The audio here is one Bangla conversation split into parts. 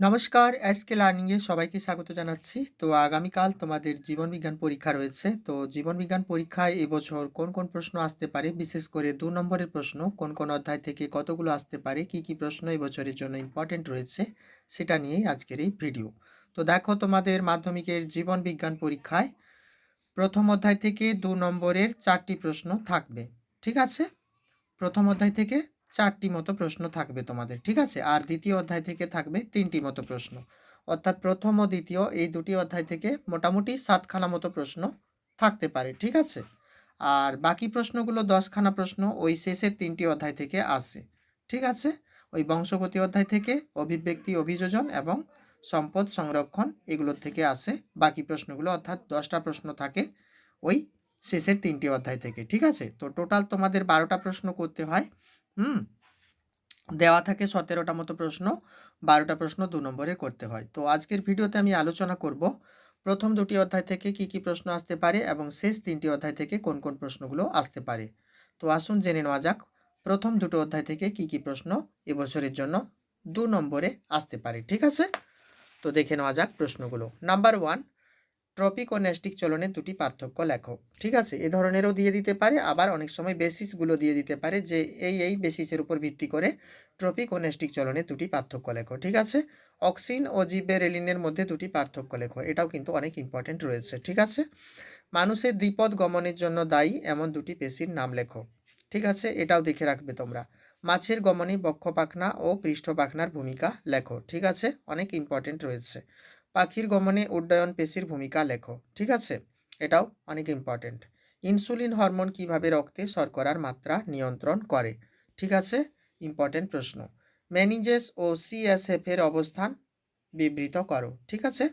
নমস্কার এসকে লার্নিংয়ে সবাইকে স্বাগত জানাচ্ছি। তো আগামীকাল তোমাদের জীবনবিজ্ঞান পরীক্ষা রয়েছে। তো জীবনবিজ্ঞান পরীক্ষায় এবছর কোন কোন প্রশ্ন আসতে পারে? বিশেষ করে দু নম্বরের প্রশ্ন, কোন কোন অধ্যায় থেকে কতগুলো আসতে পারে? কি কি প্রশ্ন এবছরের জন্য ইম্পর্টেন্ট রয়েছে? সেটা নিয়েই আজকের এই ভিডিও তো দেখো তোমাদের মাধ্যমিকের জীবনবিজ্ঞান পরীক্ষায় প্রথম অধ্যায় থেকে দু নম্বরের চারটি প্রশ্ন থাকবে। ঠিক আছে? প্রথম অধ্যায় থেকে চারটি মতো প্রশ্ন থাকবে তোমাদের, ঠিক আছে? আর দ্বিতীয় অধ্যায় থেকে থাকবে তিনটি মতো প্রশ্ন। অর্থাৎ প্রথম ও দ্বিতীয় এই দুটি অধ্যায় থেকে মোটামুটি সাতখানা মতো প্রশ্ন থাকতে পারে, ঠিক আছে? আর বাকি প্রশ্নগুলো দশখানা প্রশ্ন ওই শেষের তিনটি অধ্যায় থেকে আসে, ঠিক আছে? ওই বংশগতি অধ্যায় থেকে, অভিব্যক্তি, অভিযোজন এবং সম্পদ সংরক্ষণ এগুলোর থেকে আসে বাকি প্রশ্নগুলো। অর্থাৎ দশটা প্রশ্ন থাকে ওই শেষের তিনটি অধ্যায় থেকে, ঠিক আছে? তো টোটাল তোমাদের বারোটা প্রশ্ন করতে হয়। হুম? দেওয়া থাকে সতেরোটা মতো প্রশ্ন, বারোটা প্রশ্ন দু নম্বরের করতে হয়। তো আজকের ভিডিওতে আমি আলোচনা করব প্রথম দুটি অধ্যায় থেকে কি কি প্রশ্ন আসতে পারে এবং শেষ তিনটি অধ্যায় থেকে কোন কোন প্রশ্নগুলো আসতে পারে। তো আসুন জেনে নেওয়া যাক, প্রথম দুটো অধ্যায় থেকে কি কি প্রশ্ন এবছরের জন্য দু নম্বরে আসতে পারে, ঠিক আছে? তো দেখে নেওয়া যাক প্রশ্নগুলো। নাম্বার ওয়ান ট্রপিক ও ন্যাস্টিক চলনের দুটি পার্থক্য লেখো। ঠিক আছে? এ ধরনেরও দিয়ে দিতে পারে, আবার অনেক সময় বেসিসগুলো দিয়ে দিতে পারে যে এই এই বেসিসের উপর ভিত্তি করে ট্রপিক ও ন্যাস্টিক চলনের দুটি পার্থক্য লেখো। ঠিক আছে? অক্সিন ও জিবেরেলিনের মধ্যে দুটি পার্থক্য লেখো। এটাও কিন্তু অনেক ইম্পর্টেন্ট রয়েছে। ঠিক আছে? মানুষের দ্বিপদ গমনের জন্য দায়ী এমন দুটি পেশির নাম লেখো। ঠিক আছে? এটাও দেখে রাখবে তোমরা। মাছের গমনে বক্ষ পাখনা ও পৃষ্ঠ পাখনার ভূমিকা লেখো। ঠিক আছে? অনেক ইম্পর্টেন্ট রয়েছে। পাখির গমনে উড্ডয়ন পেশির ভূমিকা লেখো, ঠিক আছে? এটাও অনেক ইম্পর্টেন্ট ইনসুলিন হরমোন কীভাবে রক্তে শর্করার মাত্রা নিয়ন্ত্রণ করে, ঠিক আছে? ইম্পর্টেন্ট প্রশ্ন। ম্যানিজেস ও সিএসএফ এর অবস্থান বিবৃত করো, ঠিক আছে?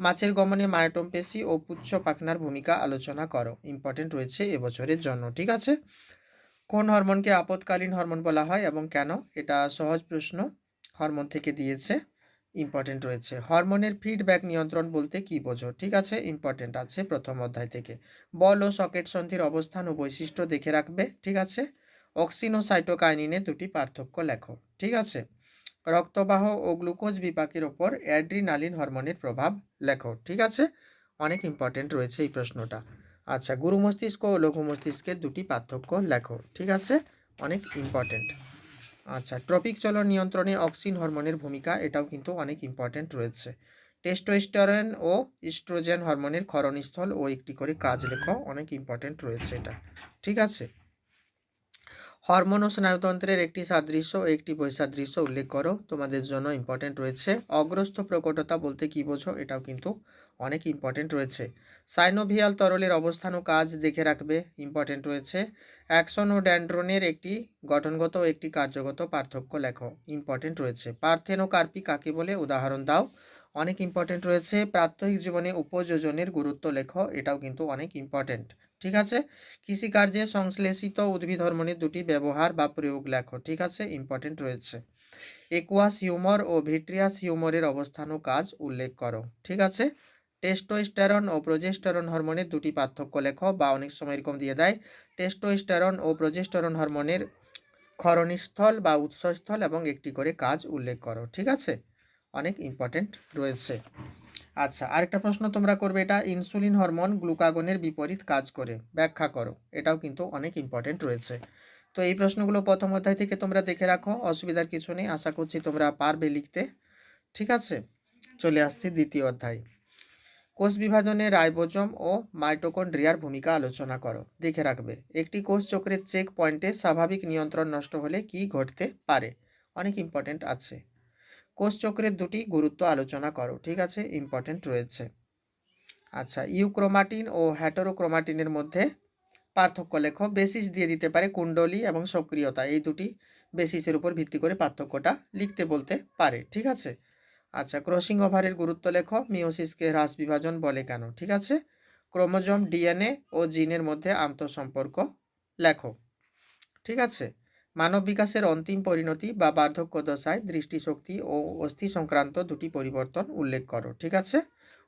মাছের গমনে মায়োটম পেশি ও পুচ্ছ পাখনার ভূমিকা আলোচনা করো ইম্পর্টেন্ট রয়েছে এবছরের জন্য, ঠিক আছে? কোন হরমোনকে আপদকালীন হরমোন বলা হয় এবং কেন? এটা সহজ প্রশ্ন, হরমোন থেকে দিয়েছে। ইম্পর্টেন্ট রয়েছে। হরমোনের ফিডব্যাক নিয়ন্ত্রণ বলতে কি বোঝো? ঠিক আছে ইম্পর্টেন্ট আছে প্রথম অধ্যায় থেকে। বল ও সকেট সন্ধির অবস্থান ও বৈশিষ্ট্য দেখে রাখবে, ঠিক আছে? অক্সিন ও সাইটোকাইনিনে দুটি পার্থক্য লেখো, ঠিক আছে? রক্তবাহ ও গ্লুকোজ বিপাকের ওপর অ্যাড্রিনালিন হরমোনের প্রভাব লেখো, ঠিক আছে? অনেক ইম্পর্টেন্ট রয়েছে এই প্রশ্নটা। আচ্ছা গুরু মস্তিষ্ক ও লঘু মস্তিষ্কের দুটি পার্থক্য লেখো, ঠিক আছে? অনেক ইম্পর্টেন্ট আচ্ছা চলন নিয়ন্ত্রণে অক্সিন হরমোনের ভূমিকা, এটাও কিন্তু অনেক ইম্পর্ট্যান্ট রয়েছে। টেস্টোস্টেরন ও ইস্ট্রোজেন হরমোনের ক্ষরণস্থল ও একটি করে কাজ লেখাও অনেক ইম্পর্ট্যান্ট রয়েছে এটা। ঠিক আছে? হরমোন ও স্নায়ুতন্ত্রের একটি সাদৃশ্য একটি বৈসাদৃশ্য উল্লেখ করো। তোমাদের জন্য ইম্পর্টেন্ট রয়েছে। অগ্রস্থ প্রকটতা বলতে কি বোঝো? এটাও কিন্তু অনেক ইম্পর্টেন্ট রয়েছে। সাইনোভিয়াল তরলের অবস্থান ও কাজ দেখে রাখবে। ইম্পর্টেন্ট রয়েছে। অ্যাকশন ও ড্যান্ড্রনের একটি গঠনগত ও একটি কার্যগত পার্থক্য লেখো। ইম্পর্টেন্ট রয়েছে। পার্থেনোকার্পি কাকে বলে? উদাহরণ দাও। অনেক ইম্পর্টেন্ট রয়েছে। প্রাত্যহিক জীবনে উপযোজনের গুরুত্ব লেখো। এটাও কিন্তু অনেক ইম্পর্টেন্ট ঠিক আছে? কৃষিকার্যে সংশ্লেষিত উদ্ভিদ হরমোনের দুটি ব্যবহার বা প্রয়োগ লেখো, ঠিক আছে? ইম্পর্টেন্ট রয়েছে। একুয়াস হিউমর ও ভিট্রিয়াস হিউমরের অবস্থান ও কাজ উল্লেখ করো, ঠিক আছে? টেস্টোস্টেরন ও প্রোজেস্টেরন হরমোনের দুটি পার্থক্য লেখো বা অনেক সময় এরকম দিয়ে দেয়। টেস্টোস্টেরন ও প্রোজেস্টেরন হরমোনের ক্ষরণস্থল বা উৎসস্থল এবং একটি করে কাজ উল্লেখ করো, ঠিক আছে? অনেক ইম্পর্টেন্ট রয়েছে। আচ্ছা আরেকটা প্রশ্ন তোমরা করবে, এটা ইনসুলিন হরমোন গ্লুকাগনের বিপরীত কাজ করে। ব্যাখ্যা করো, এটাও কিন্তু অনেক ইম্পর্টেন্ট রয়েছে। তো এই প্রশ্নগুলো প্রথম অধ্যায় থেকে তোমরা দেখে রাখো, অসুবিধার কিছু নেই, আশা করছি তোমরা পারবে লিখতে। ঠিক আছে, চলে আসছি দ্বিতীয় অধ্যায়। কোষ বিভাজনে রাইবোজম ও মাইটোকন্ড্রিয়ার ভূমিকা আলোচনা করো, দেখে রাখবে। একটি কোষ চক্রের চেক পয়েন্টে স্বাভাবিক নিয়ন্ত্রণ নষ্ট হলে কি ঘটতে পারে? অনেক ইম্পর্টেন্ট আছে। কোষ চক্রের দুটি গুরুত্ব আলোচনা করো, ঠিক আছে? ইম্পর্টেন্ট রয়েছে। আচ্ছা ইউক্রোমাটিন ও হ্যাটোরোক্রোমাটিনের মধ্যে পার্থক্য লেখো। বেসিস দিয়ে দিতে পারে কুণ্ডলী এবং সক্রিয়তা। এই দুটি বেসিসের উপর ভিত্তি করে পার্থক্যটা লিখতে বলতে পারে, ঠিক আছে? আচ্ছা ক্রসিং ওভারের গুরুত্ব লেখো। মিওসিসকে হ্রাস বিভাজন বলে কেন, ঠিক আছে? ক্রোমোজোম, ডিএনএ ও জিনের মধ্যে আন্তঃসম্পর্ক লেখো, ঠিক আছে? মানব বিকাশের অন্তিম পরিণতি বা বার্ধক্য দশায় দৃষ্টিশক্তি ও অস্থি সংক্রান্ত দুটি পরিবর্তন উল্লেখ করো, ঠিক আছে?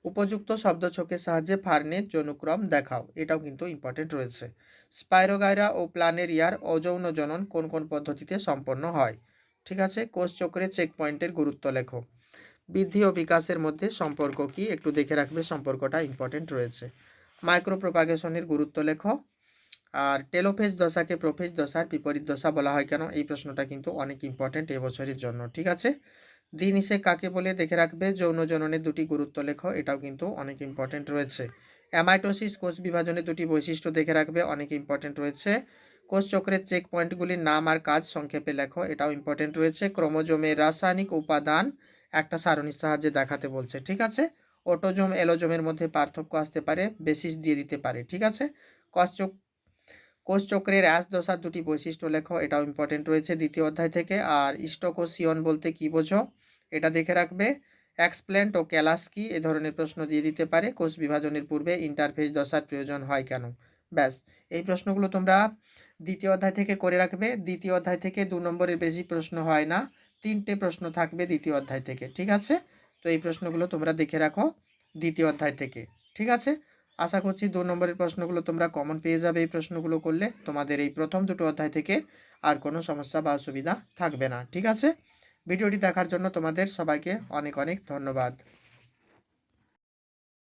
উপযুক্ত শব্দছকের সাহায্যে ফার্নের যৌনক্রম দেখাও, এটাও কিন্তু ইম্পর্টেন্ট রয়েছে। স্পাইরোগাইরা ও প্ল্যানেরিয়ার অযৌন জনন কোন কোন পদ্ধতিতে সম্পন্ন হয়? ঠিক আছে, কোষ চক্রে চেক পয়েন্টের গুরুত্ব লেখো। বৃদ্ধি ও বিকাশের মধ্যে সম্পর্ক কি? একটু দেখে রাখবে, সম্পর্কটা ইম্পর্টেন্ট রয়েছে। মাইক্রো প্রোপাগেশনের গুরুত্ব লেখো। আর টেলোফেজ দশাকে প্রোফেজ দশার বিপরীত দশা বলা হয় কেন? এই প্রশ্নটা কিন্তু অনেক ইম্পর্টেন্ট এবছরের জন্য, ঠিক আছে? দিন ইসে কাকে বলে? দেখে রাখবে, যৌন জননের দুটি গুরুত্ব লেখ, এটাও কিন্তু অনেক ইম্পর্টেন্ট রয়েছে। অ্যামাইটোসিস কোষ বিভাজনের দুটি বৈশিষ্ট্য দেখে রাখবে, অনেক ইম্পর্টেন্ট রয়েছে। কোষ চক্রের চেক পয়েন্টগুলির নাম আর কাজ সংক্ষেপে লেখো, এটাও ইম্পর্টেন্ট রয়েছে। ক্রোমোজোমের রাসায়নিক উপাদান একটা সারণীর সাহায্যে দেখাতে বলছে, ঠিক আছে? অটোজোম এলোজোমের মধ্যে পার্থক্য আসতে পারে বেসিস দিয়ে দিতে পারে, ঠিক আছে? কোষ চক কোষ চক্রের অ্যাস দশার দুটি বৈশিষ্ট্য লেখো, এটাও ইম্পর্টেন্ট রয়েছে দ্বিতীয় অধ্যায় থেকে। আর ইস্টোকোসিয়ন বলতে কি বোঝো? এটা দেখে রাখবে। এক্সপ্লেন্ট ও ক্যালাস কি? এ ধরনের প্রশ্ন দিয়ে দিতে পারে। কোষ বিভাজনের পূর্বে ইন্টারফেস দশার প্রয়োজন হয় কেন? ব্যাস, এই প্রশ্নগুলো তোমরা দ্বিতীয় অধ্যায় থেকে করে রাখবে। দ্বিতীয় অধ্যায় থেকে দু নম্বরের বেশি প্রশ্ন হয় না। তিনটে প্রশ্ন থাকবে দ্বিতীয় অধ্যায় থেকে, ঠিক আছে? তো এই প্রশ্নগুলো তোমরা দেখে রাখো দ্বিতীয় অধ্যায় থেকে, ঠিক আছে? আশা করছি দু নম্বরের প্রশ্নগুলো তোমরা কমন পেয়ে যাবে এই প্রশ্নগুলো করলে। তোমাদের এই প্রথম দুটো অধ্যায় থেকে আর কোনো সমস্যা বা অসুবিধা থাকবে না। ঠিক আছে? ভিডিওটি দেখার জন্য তোমাদের সবাইকে অনেক অনেক ধন্যবাদ।